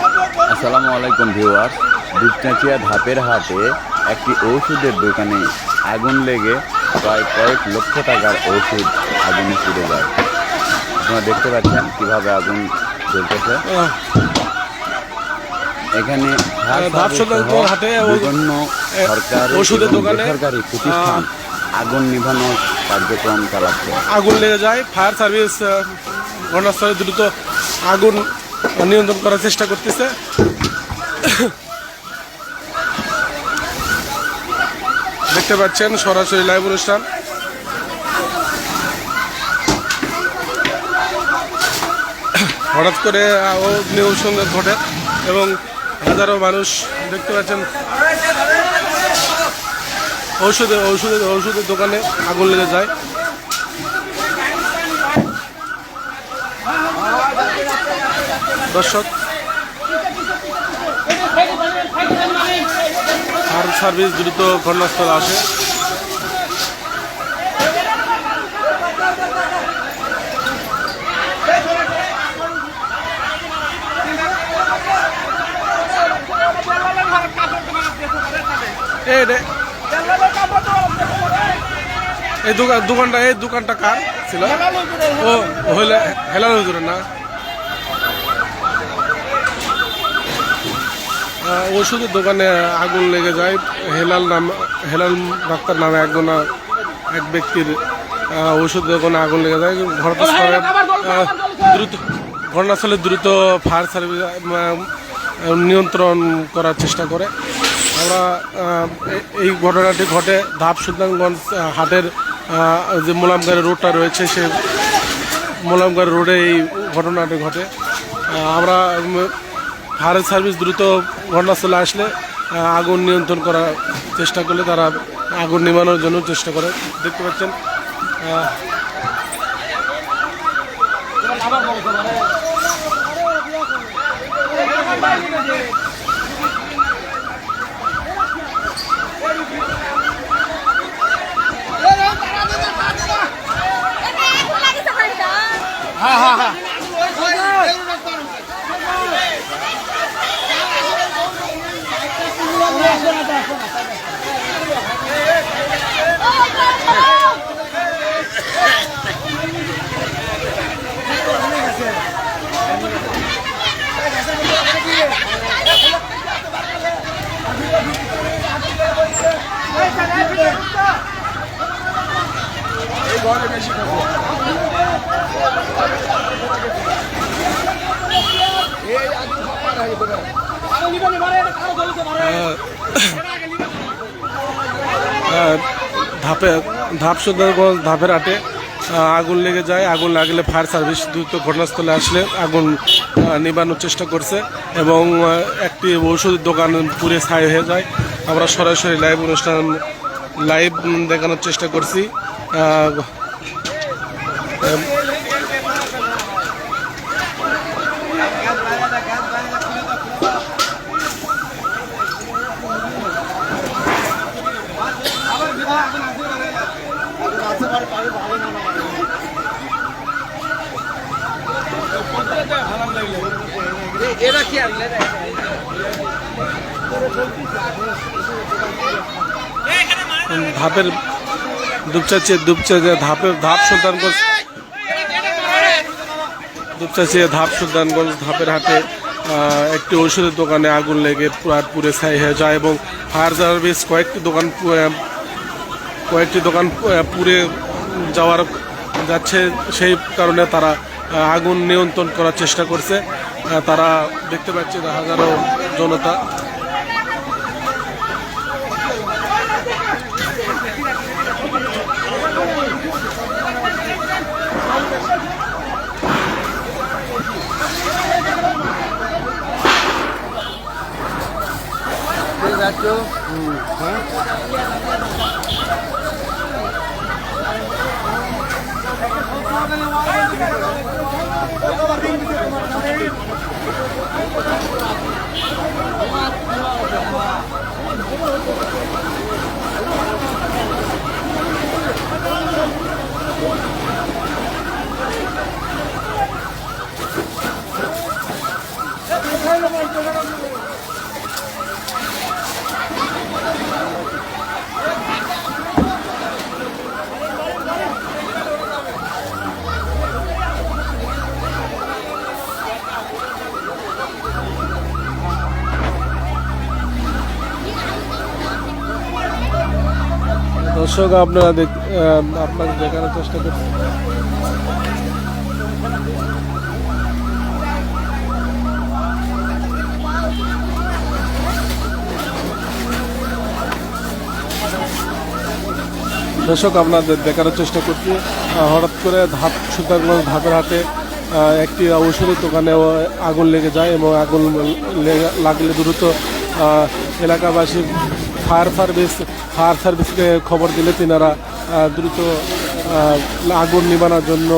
আসসালামু আলাইকুম ভিউয়ার্স। দুপচাঁচিয়া ধাপের হাটে একটি ওষুধের দোকানে আগুন লেগে প্রায় কয়েক লক্ষ টাকার ওষুধ আগুনে পুড়ে যায়। আপনারা দেখতে পাচ্ছেন কীভাবে আগুন জ্বলতেছে। এখানে বিভিন্ন সরকারি ওষুধের দোকানে, বেসরকারি প্রতিষ্ঠান আগুন নিভানোর কার্যক্রম চালাচ্ছে। আগুন লেগে যায়। ফায়ার সার্ভিস ঘটনাস্থলে দ্রুত আগুন নিয়ন্ত্রণ করার চেষ্টা করতেছে। দেখতে পাচ্ছেন সরাসরি লাইভ অনুষ্ঠান। হঠাৎ করে আহ, অগ্নি সংযোগ ঘটে এবং হাজারো মানুষ দেখতে পাচ্ছেন ঔষধে ঔষধের ঔষধের দোকানে আগুন লেগে যায়। দর্শক ফায়ার সার্ভিস দ্রুত ঘটনাস্থলে আসে। এই দোকানটা এই দোকানটা কার ছিল? ও হইলে হেলাল হুজুরের না? ওষুধের দোকানে আগুন লেগে যায়। হেলাল নাম হেলাল ডাক্তার নামে একজন এক ব্যক্তির ওষুধের দোকানে আগুন লেগে যায়। ঘটনাস্থলে দ্রুত ঘটনাস্থলে দ্রুত ফায়ার সার্ভিস নিয়ন্ত্রণ করার চেষ্টা করে। আমরা এই ঘটনাটি ঘটে ধাপ সুলতানগঞ্জ হাটের যে মোলামগাড়ি রোডটা রয়েছে সে মোলামগাড়ি রোডে এই ঘটনাটি ঘটে। আমরা ফায়ার সার্ভিস দ্রুত ঘটনাস্থলে আসলে আগুন নিয়ন্ত্রণ করার চেষ্টা করলে তারা আগুন নিবানোর জন্য চেষ্টা করে। দেখতে পাচ্ছেন আহ, আহ, ধাপে ধাপ সুন্দরগঞ্জ ধাপের আটে আগুন লেগে যায়। আগুন লাগলে ফায়ার সার্ভিস দ্রুত ঘটনাস্থলে আসলে আগুন নিবানোর চেষ্টা করছে এবং একটি ওষুধের দোকান পুরে ছাই হয়ে যায়। আমরা সরাসরি লাইভ অনুষ্ঠান, লাইভ দেখানোর চেষ্টা করছি। ধাপের দুপচাচিয়ে দুপচাচিয়ে ধাপের ধাপ সুলতানগঞ্জ দুপচাচিয়ে ধাপ সুলতানগঞ্জ ধাপের হাটে একটি ওষুধের দোকানে আগুন লেগে পুরা ছাই হয়ে যায় এবং ফায়ার সার্ভিস কয়েকটি দোকান কয়েকটি দোকান পুড়ে যাওয়ার যাচ্ছে। সেই কারণে তারা আগুন নিয়ন্ত্রণ করার চেষ্টা করছে। হ্যাঁ, তারা দেখতে পাচ্ছি হাজারো জনতা। Thank হ্যাঁ। দর্শক আপনারা দেখ আপনাকে দেখানোর চেষ্টা করছি দর্শক আপনাদের দেখানোর চেষ্টা করছি। হঠাৎ করে ধাপ সুতারগঞ্জ ধাপের আহ, একটি ঔষধের দোকানে আগুন লেগে যায় এবং আগুন লেগে- লাগলে দ্রুত এলাকাবাসী ফায়ার সার্ভিস, ফায়ার সার্ভিসকে খবর দিলে তিনারা দ্রুত আগুন নিবানোর জন্য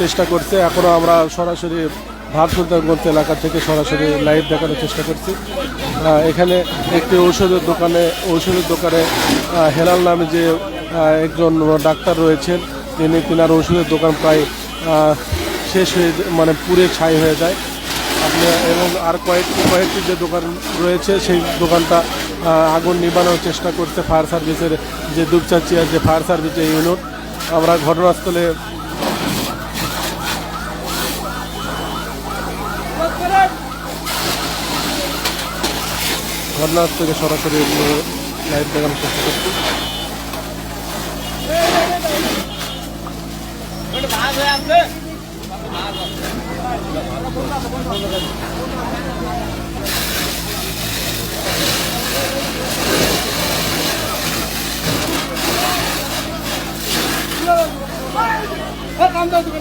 চেষ্টা করছে। এখনও আমরা সরাসরি ভাত সুলতানগঞ্জ এলাকা থেকে সরাসরি লাইভ দেখানোর চেষ্টা করছি। এখানে একটি ঔষধের দোকানে ঔষধের দোকানে হেলাল নামে যে একজন ডাক্তার রয়েছেন, তিনি তিনার ওষুধের দোকান প্রায় শেষ হয়ে মানে পুড়ে ছাই হয়ে যায়। আপনি এবং আর কয়েকটি কয়েকটি যে দোকান রয়েছে, সেই দোকানটা আগুন নিবানোর চেষ্টা করছে ফায়ার সার্ভিসের যে দুপচাচিয়া যে ফায়ার সার্ভিসের ইউনিট আমরা ঘটনাস্থলে ঘটনাস্থলে সরাসরি লাইভ দেখানোর চেষ্টা করছি।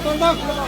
감사합니다.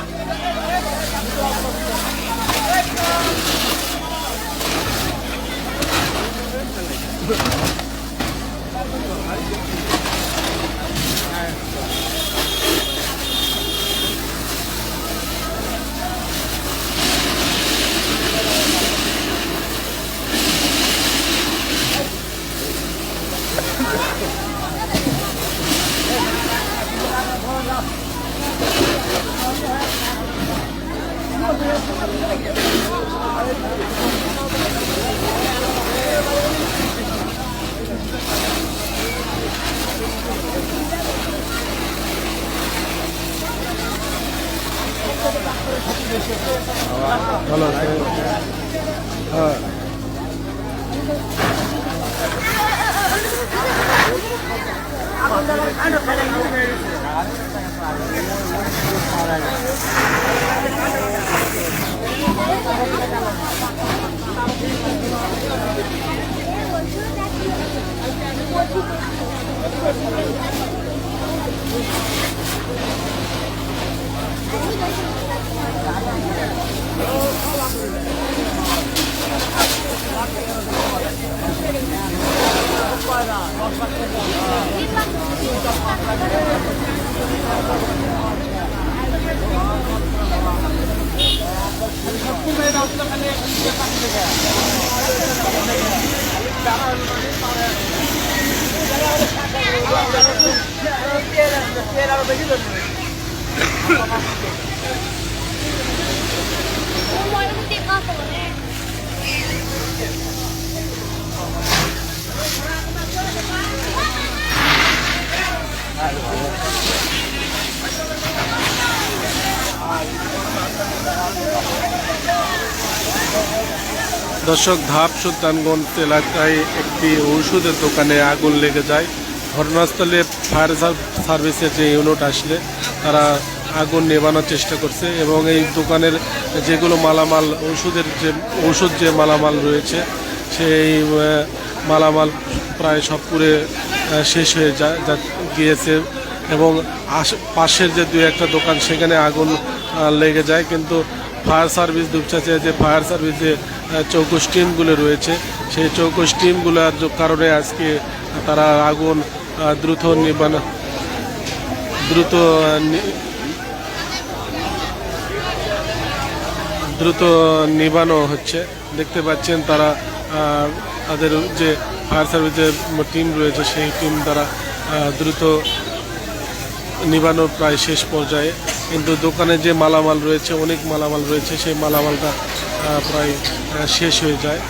দর্শক ধাপ সুলতানগঞ্জ এলাকায় একটি ঔষধের দোকানে আগুন লেগে যায়। ঘটনাস্থলে ফায়ার সার্ভিসের যে ইউনিট আসলে, তারা আগুন নেভানোর চেষ্টা করছে এবং এই দোকানের যেগুলো মালামাল ওষুধের যে, ঔষধ যে মালামাল রয়েছে, সেই মালামাল প্রায় সব পুরে শেষ হয়ে যা- গিয়েছে এবং পাশের যে দুই একটা দোকান, সেখানে আগুন লেগে যায়। কিন্তু ফায়ার সার্ভিস, দুপচাচে যে ফায়ার সার্ভিস চৌকস টিমগুলো রয়েছে, সেই চৌকস টিমগুলোর কারণে আজকে তারা আগুন দ্রুত নিবান দ্রুত দ্রুত নিবানো হচ্ছে দেখতে পাচ্ছেন তারা তাদের যে ফায়ার সার্ভিসের টিম রয়েছে, সেই টিম দ্বারা দ্রুত নিবানো প্রায় শেষ পর্যায়ে। কিন্তু দোকানে যে মালামাল রয়েছে, অনেক মালামাল রয়েছে, সেই মালামালটা প্রায় শেষ হয়ে যায়।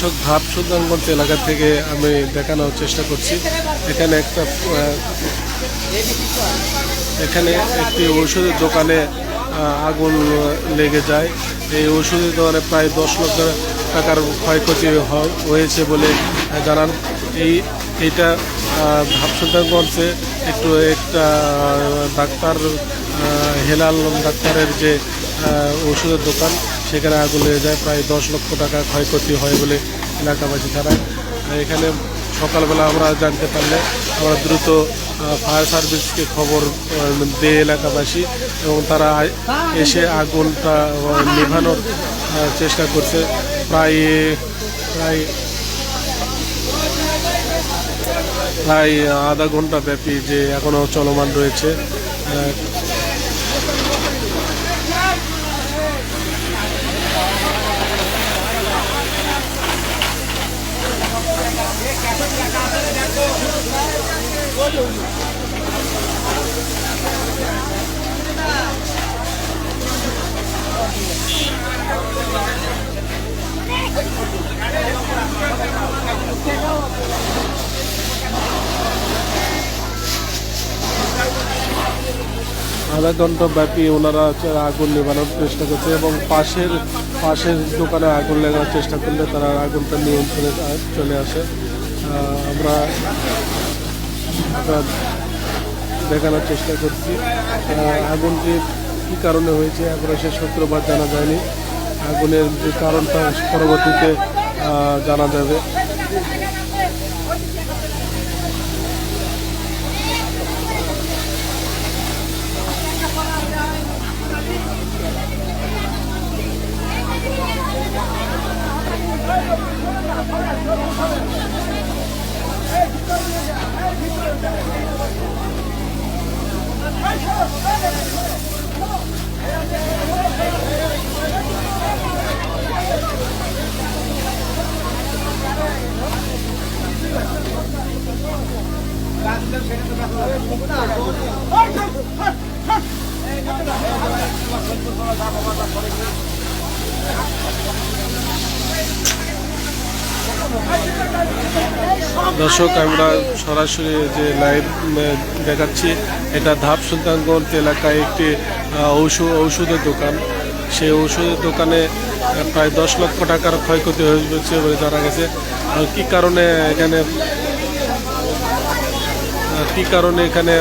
দর্শক ভাব সুলতানগঞ্জ এলাকা থেকে আমি দেখানোর চেষ্টা করছি। এখানে একটা এখানে একটি ওষুধের দোকানে আগুন লেগে যায়। এই ওষুধের দোকানে প্রায় দশ লক্ষ টাকার ক্ষয়ক্ষতি হয়েছে বলে জানান। এই এইটা আহ, ভাব একটু একটা ডাক্তার হেলাল ডাক্তারের যে ওষুধের দোকান সেখানে আগুন লেগে যায়। প্রায় দশ লক্ষ টাকা ক্ষয়ক্ষতি হয় বলে এলাকাবাসী জানায়। এখানে সকালবেলা আমরা জানতে পারলে আমরা দ্রুত ফায়ার সার্ভিসকে খবর দেয় এলাকাবাসী এবং তারা এসে আগুনটা নেভানোর চেষ্টা করছে। প্রায় প্রায় প্রায় আধা ঘণ্টা ব্যাপী যে এখনও চলমান রয়েছে আধা ঘণ্টা ব্যাপী ওনারা আগুন নেভানোর চেষ্টা করছে এবং পাশের পাশের দোকানে আগুন লাগানোর চেষ্টা করলে তারা আগুনটা নিয়ন্ত্রণে চলে আসে। আমরা দেখানোর চেষ্টা করছি। আগুনটি কী কারণে হয়েছে আগুন সে সূত্রপাত জানা যায়নি। আগুনের যে কারণটা পরবর্তীতে জানা যাবে। দর্শক, আমরা সরাসরি যে লাইভ দেখাচ্ছি, এটা ধাপ সুলতানগঞ্জ এলাকায় একটি ঔষধ ঔষধের দোকান। সেই ঔষধের দোকানে প্রায় দশ লক্ষ টাকার ক্ষয়ক্ষতি হয়েছে বলে জানা গেছে। আর কী কারণে এখানে কী কারণে এখানে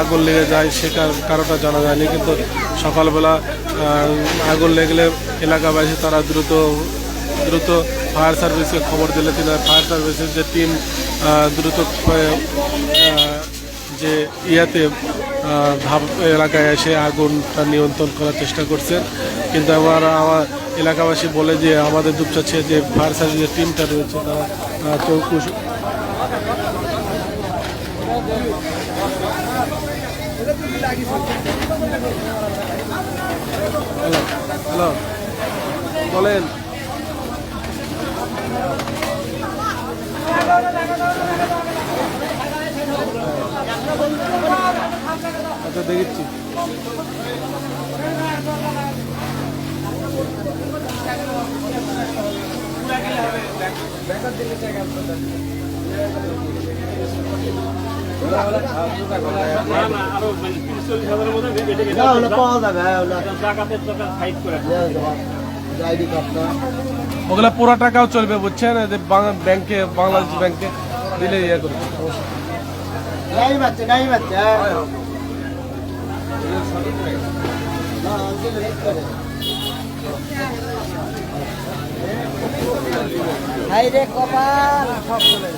আগুন লেগে যায় সে কার- কারণটা জানা যায়নি, কিন্তু সকালবেলা আগুন লেগলে এলাকাবাসী তারা দ্রুত দ্রুত ফায়ার সার্ভিসকে খবর দিলে তিনি ফায়ার সার্ভিসের যে টিম দ্রুত যে ইয়াতে ভাব, এলাকায় এসে আগুনটা নিয়ন্ত্রণ করার চেষ্টা করছেন কিন্তু আমার আমার এলাকাবাসী বলে যে আমাদের দুপচাচ্ছে যে ফায়ার সার্ভিসের টিমটা রয়েছে তারা চৌকুশ হ্যালো বলেন। আচ্ছা দেখেছি যাবে হ্যাঁ ওগুলো পুরো টাকাও চলবে বুঝছেন? ব্যাংকে বাংলাদেশ ব্যাংকে দিলে ইয়ে করবে। হাই রে কপাল সব চলে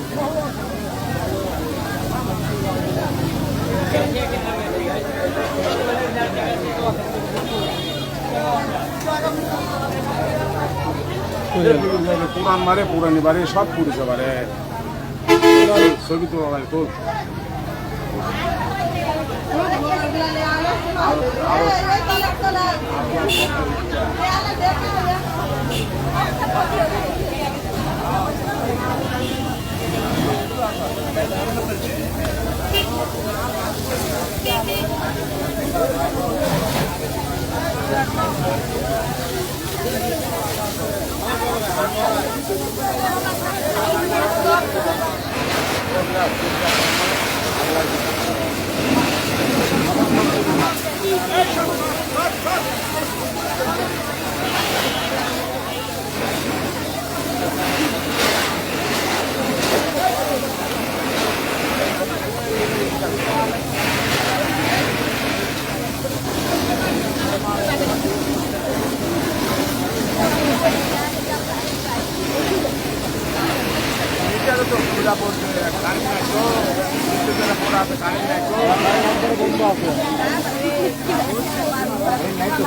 পুরান মারে পুরানি বাড়ি সব পুড়েছে বারে ছবি তো। আমরা বাড়ি তো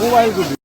মোবাইল দুটি